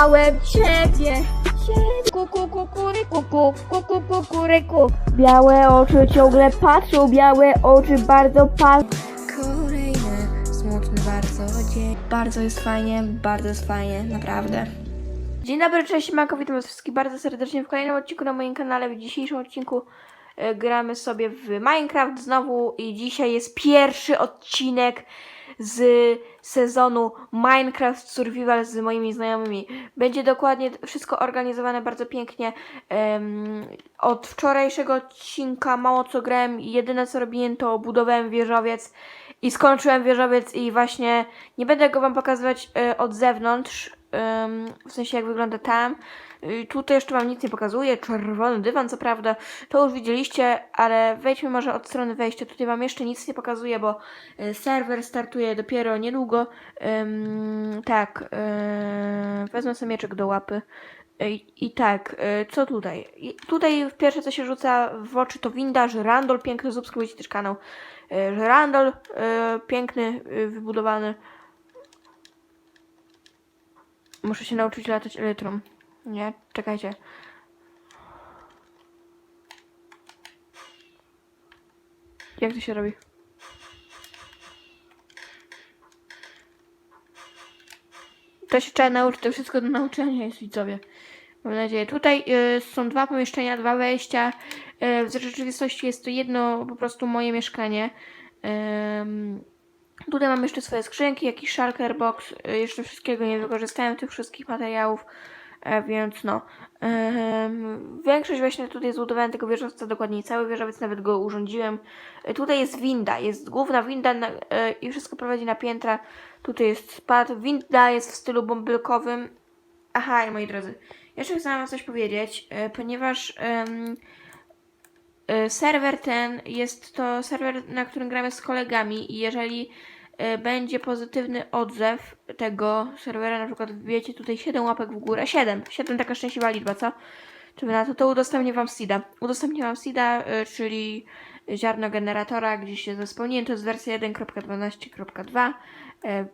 Kochałem ciebie. Kuku, kukuryku, kuku, kuku, kukuryku. Białe oczy ciągle patrzą, białe oczy bardzo patrzą. Kolejny smutny bardzo dzień. Bardzo jest fajnie, bardzo jest fajnie, naprawdę. Dzień dobry, cześć, Mako, witam was wszystkich bardzo serdecznie w kolejnym odcinku na moim kanale. W dzisiejszym odcinku e, gramy sobie w Minecraft znowu i dzisiaj jest pierwszy odcinek z sezonu Minecraft Survival z moimi znajomymi. Będzie dokładnie wszystko organizowane bardzo pięknie. Em, od wczorajszego odcinka mało co grałem i jedyne co robiłem to budowałem wieżowiec i skończyłem wieżowiec i właśnie nie będę go wam pokazywać e, od zewnątrz, w sensie jak wygląda tam. Y, Tutaj jeszcze wam nic nie pokazuję, czerwony dywan co prawda, to już widzieliście, ale wejdźmy może od strony wejścia. Tutaj wam jeszcze nic nie pokazuję, bo y, serwer startuje dopiero niedługo. Tak, yy, wezmę sobie mieczek do łapy. I, I tak, y, co tutaj? I tutaj pierwsze co się rzuca w oczy to winda, Żyrandol, piękny, subskrybujcie też kanał. Żyrandol, y, piękny, wybudowany. Muszę się nauczyć latać elytrą. Nie, czekajcie. Jak to się robi? To się trzeba nauczyć, to wszystko do nauczenia jest widzowie. Mam nadzieję. Tutaj y, są dwa pomieszczenia, dwa wejścia. Y, w rzeczywistości jest to jedno po prostu moje mieszkanie. Ym, tutaj mam jeszcze swoje skrzynki, jakiś shulker box. Y, jeszcze wszystkiego nie wykorzystałem, tych wszystkich materiałów. E, więc no. Ym, większość właśnie tutaj zbudowałem tego wieżowca, dokładniej cały wieżowiec, nawet go urządziłem. E, tutaj jest winda, jest główna winda e, i wszystko prowadzi na piętra. Tutaj jest spad. Winda jest w stylu bąbelkowym. Aha, moi drodzy, jeszcze chcę wam coś powiedzieć, ponieważ e, serwer ten jest to serwer, na którym gramy z kolegami i jeżeli e, będzie pozytywny odzew tego serwera, na przykład wiecie tutaj 7 łapek w górę, 7, 7 taka szczęśliwa liczba, co? Czy na to, to udostępnię wam seeda. Udostępnię wam seeda, e, czyli ziarno generatora, gdzie się zespełniłem, to jest wersja 1.12.2, e,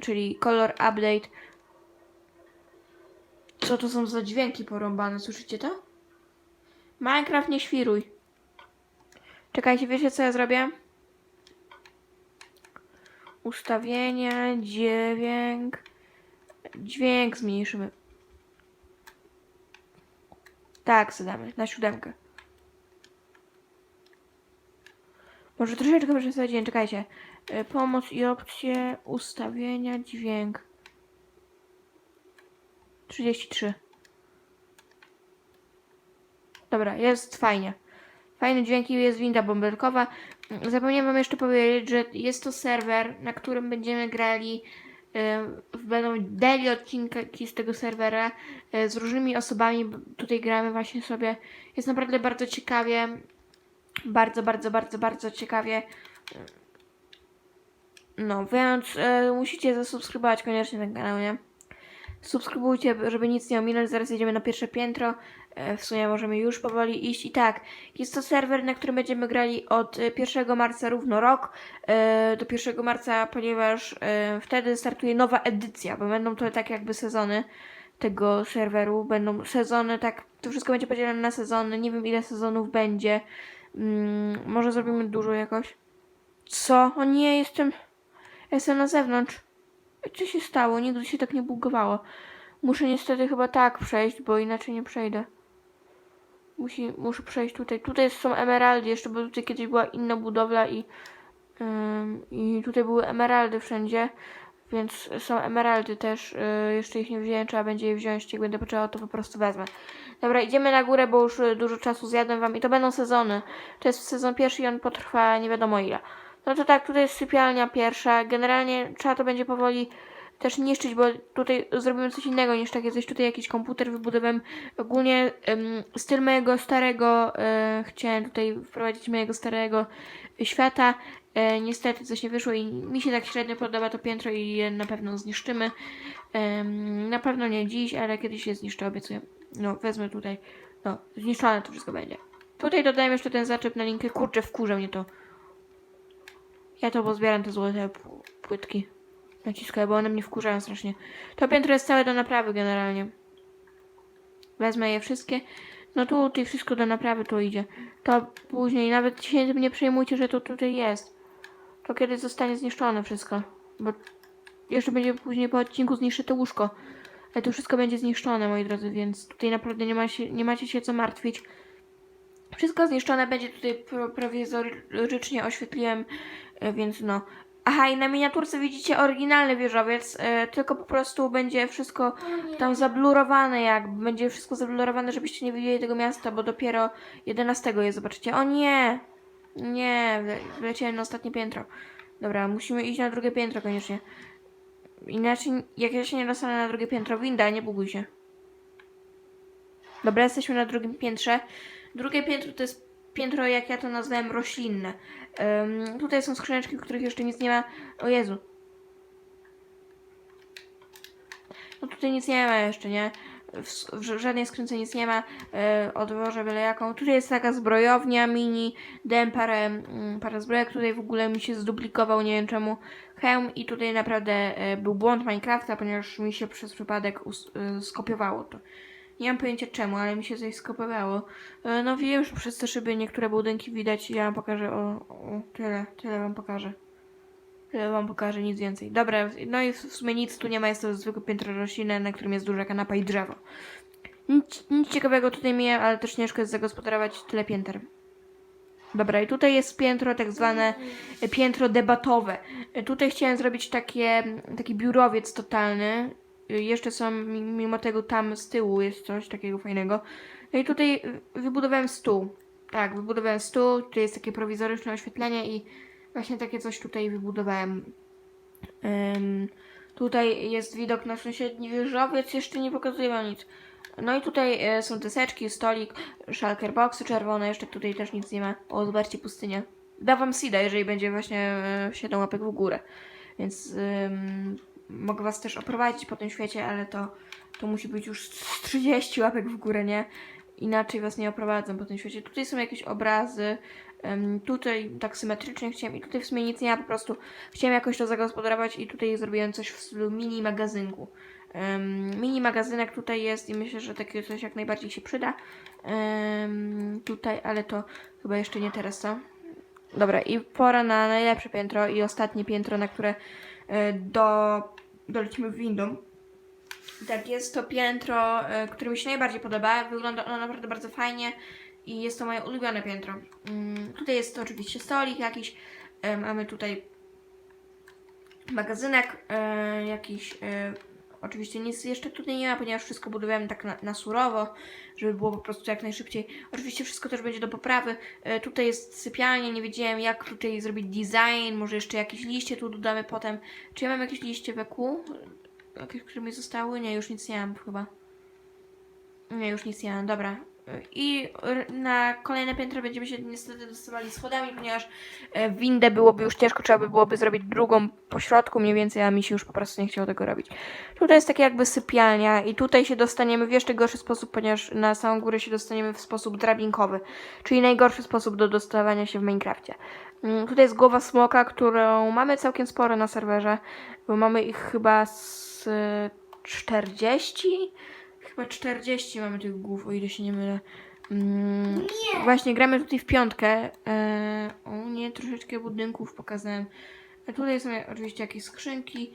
czyli color update. Co to są za dźwięki porąbane, słyszycie to? Minecraft nie świruj. Czekajcie, wiecie co ja zrobię? Ustawienia, dźwięk. Dźwięk zmniejszymy. Tak, zadamy, na siódemkę. Może troszeczkę przesadziłem, czekajcie. Y, Pomoc i opcje, ustawienia, dźwięk. 33. Dobra, jest fajnie. Fajny dźwięk i jest winda bąbelkowa. Zapomniałem wam jeszcze powiedzieć, że jest to serwer, na którym będziemy grali y, będą daily odcinki z tego serwera y, z różnymi osobami. Tutaj gramy właśnie sobie. Jest naprawdę bardzo ciekawie. Bardzo, bardzo, bardzo, bardzo ciekawie. No, więc y, musicie zasubskrybować koniecznie ten kanał, nie? Subskrybujcie, żeby nic nie ominąć. Zaraz jedziemy na pierwsze piętro. E, W sumie możemy już powoli iść. I tak, jest to serwer, na którym będziemy grali od e, 1 marca równo rok e, do 1 marca, ponieważ e, wtedy startuje nowa edycja, bo będą to tak jakby sezony tego serweru. Będą sezony, tak, to wszystko będzie podzielone na sezony. Nie wiem ile sezonów będzie. Mm, może zrobimy dużo jakoś. Co? O nie, jestem. Jestem na zewnątrz. Co się stało? Nigdy się tak nie bugowało. Muszę niestety chyba tak przejść, bo inaczej nie przejdę. Musi, muszę przejść tutaj. Tutaj są emeraldy jeszcze, bo tutaj kiedyś była inna budowla i, ym, i tutaj były emeraldy wszędzie, więc są emeraldy też. Yy, jeszcze ich nie wziąłem, trzeba będzie je wziąć. Jak będę potrzebował, to po prostu wezmę. Dobra, idziemy na górę, bo już y, dużo czasu zjadłem wam i to będą sezony. To jest sezon pierwszy i on potrwa nie wiadomo ile. No to tak, tutaj jest sypialnia pierwsza. Generalnie trzeba to będzie powoli też niszczyć, bo tutaj zrobimy coś innego niż takie coś. Tutaj jakiś komputer wybudowałem. Ogólnie em, styl mojego starego, e, chciałem tutaj wprowadzić mojego starego świata. E, niestety coś nie wyszło i mi się tak średnio podoba to piętro i je na pewno zniszczymy. Na pewno nie dziś, ale kiedyś je zniszczę, obiecuję. No, wezmę tutaj. No, zniszczone to wszystko będzie. Tutaj dodałem jeszcze ten zaczep na linkę. Kurczę, wkurza mnie to. Ja to pozbieram te złote płytki. naciskać, bo one mnie wkurzają strasznie. To piętro jest całe do naprawy generalnie. Wezmę je wszystkie. No tu tutaj wszystko do naprawy to idzie. To później, nawet się nie przejmujcie, że to tutaj jest. To kiedyś zostanie zniszczone wszystko. Bo jeszcze będzie później po odcinku zniszczy to łóżko. Ale to wszystko będzie zniszczone, moi drodzy, więc tutaj naprawdę nie, ma się, nie macie się co martwić. Wszystko zniszczone będzie tutaj pro, prowizorycznie oświetliłem, e, więc no. Aha, i na miniaturce widzicie oryginalny wieżowiec, e, tylko po prostu będzie wszystko tam zablurowane, jak będzie wszystko zablurowane, żebyście nie widzieli tego miasta, bo dopiero 11 je zobaczycie. O nie! Nie, wle- wleciałem na ostatnie piętro. Dobra, musimy iść na drugie piętro koniecznie. Inaczej, jak ja się nie dostanę na drugie piętro, winda, nie buguj się. Dobra, jesteśmy na drugim piętrze. Drugie piętro to jest piętro, jak ja to nazwałem, roślinne. Ym, tutaj są skrzyneczki, w których jeszcze nic nie ma. O Jezu. No tutaj nic nie ma jeszcze, nie? W, w żadnej skrzynce nic nie ma. Yy, odłożę byle jaką. Tutaj jest taka zbrojownia mini. Dałem parę, mm, parę zbrojek. Tutaj w ogóle mi się zduplikował, nie wiem czemu, hełm. I tutaj naprawdę e, był błąd Minecrafta, ponieważ mi się przez przypadek y, skopiowało to. Nie mam pojęcia czemu, ale mi się coś skopiowało. E, No wiem, że przez te szyby niektóre budynki widać. Ja wam pokażę o, o tyle, tyle wam pokażę. Tyle wam pokażę, nic więcej. Dobra, no i w sumie nic tu nie ma, jest to zwykłe piętro roślinne, na którym jest duża kanapa i drzewo. Nic, nic ciekawego tutaj mija, ale też ciężko jest zagospodarować tyle pięter. Dobra, i tutaj jest piętro tak zwane e, piętro debatowe. E, Tutaj chciałem zrobić takie, taki biurowiec totalny. E, Jeszcze są, mi- mimo tego tam z tyłu jest coś takiego fajnego. No i tutaj e, wybudowałem stół. Tak, wybudowałem stół, tutaj jest takie prowizoryczne oświetlenie i właśnie takie coś tutaj wybudowałem. Ym, tutaj jest widok na sąsiedni wieżowiec, jeszcze nie pokazuję wam nic. No i tutaj e, są deseczki, stolik, shulker boxy czerwone, jeszcze tutaj też nic nie ma. O, zobaczcie pustynię. Da wam sida, jeżeli będzie właśnie e, 7 łapek w górę. Więc ym, mogę was też oprowadzić po tym świecie, ale to, to musi być już z 30 łapek w górę, nie? Inaczej was nie oprowadzę po tym świecie. Tutaj są jakieś obrazy, tutaj tak symetrycznie chciałem i tutaj w sumie nic nie ma, po prostu chciałem jakoś to zagospodarować i tutaj zrobiłem coś w stylu mini magazynku. Ym, mini magazynek tutaj jest i myślę, że takie coś jak najbardziej się przyda. Ym, tutaj, ale to chyba jeszcze nie teraz, co? Dobra, i pora na najlepsze piętro i ostatnie piętro, na które y, do, dolecimy windą. Tak, jest to piętro, y, które mi się najbardziej podoba. Wygląda ono naprawdę bardzo fajnie i jest to moje ulubione piętro. Ym, tutaj jest to oczywiście stolik jakiś. Y, mamy tutaj magazynek y, jakiś. Oczywiście nic jeszcze tutaj nie ma, ponieważ wszystko budowałem tak na, na surowo, żeby było po prostu jak najszybciej. Oczywiście wszystko też będzie do poprawy. E, tutaj jest sypialnia, nie wiedziałem jak tutaj zrobić design, może jeszcze jakieś liście tu dodamy potem. Czy ja mam jakieś liście we kół? Jakieś, które mi zostały? Nie, już nic nie mam chyba. Nie, już nic nie mam, dobra. I na kolejne piętro będziemy się niestety dostawali schodami, ponieważ e, windę byłoby już ciężko, trzeba by byłoby zrobić drugą po środku mniej więcej, a mi się już po prostu nie chciało tego robić. Tutaj jest takie jakby sypialnia i tutaj się dostaniemy w jeszcze gorszy sposób, ponieważ na samą górę się dostaniemy w sposób drabinkowy, czyli najgorszy sposób do dostawania się w Minecrafcie. Mm, Tutaj jest głowa smoka, którą mamy całkiem sporo na serwerze, bo mamy ich chyba z y, 40? Chyba 40 mamy tych głów, o ile się nie mylę. Mm, Właśnie gramy tutaj w piątkę. E, o nie, troszeczkę budynków pokazałem. A tutaj są oczywiście jakieś skrzynki.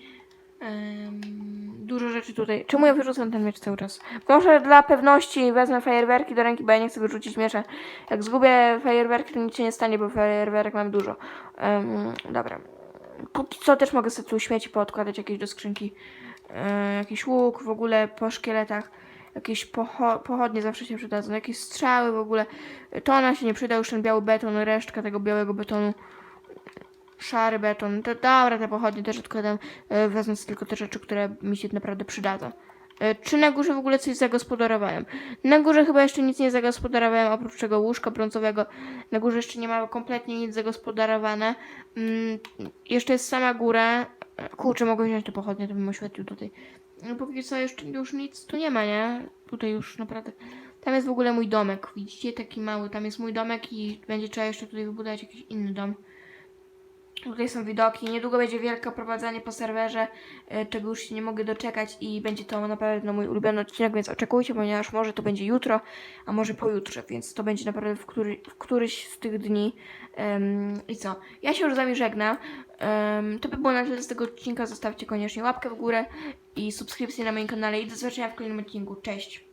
Dużo rzeczy tutaj. Czemu ja wyrzucam ten miecz cały czas? Może dla pewności wezmę fajerwerki do ręki, bo ja nie chcę wyrzucić miecza. Jak zgubię fajerwerki, to nic się nie stanie, bo fajerwerek mam dużo. Dobra. Póki co też mogę sobie tu śmieci poodkładać jakieś do skrzynki. E, jakiś łuk w ogóle po szkieletach. Jakieś pocho- pochodnie zawsze się przydadzą. Jakieś strzały w ogóle. To ona się nie przyda, już ten biały beton, resztka tego białego betonu szary beton. To dobra, te pochodnie też odkładam, e, wezmę tylko te rzeczy, które mi się naprawdę przydadzą. E, Czy na górze w ogóle coś zagospodarowałem? Na górze chyba jeszcze nic nie zagospodarowałem, oprócz tego łóżka brązowego. Na górze jeszcze nie ma kompletnie nic zagospodarowane. Mm, jeszcze jest sama góra. E, Kurczę, mogę wziąć te pochodnie, to bym oświetlił tutaj. No póki co jeszcze już nic tu nie ma, nie? Tutaj już naprawdę... Tam jest w ogóle mój domek, widzicie? Taki mały. Tam jest mój domek i będzie trzeba jeszcze tutaj wybudować jakiś inny dom. Tutaj są widoki. Niedługo będzie wielkie oprowadzanie po serwerze, e, czego już się nie mogę doczekać i będzie to na pewno mój ulubiony odcinek, więc oczekujcie, ponieważ może to będzie jutro, a może pojutrze, więc to będzie naprawdę w, który, w któryś z tych dni. Em, I co? Ja się już z Wami żegnam. To by było na tyle z tego odcinka. Zostawcie koniecznie łapkę w górę i subskrypcję na moim kanale i do zobaczenia w kolejnym odcinku. Cześć!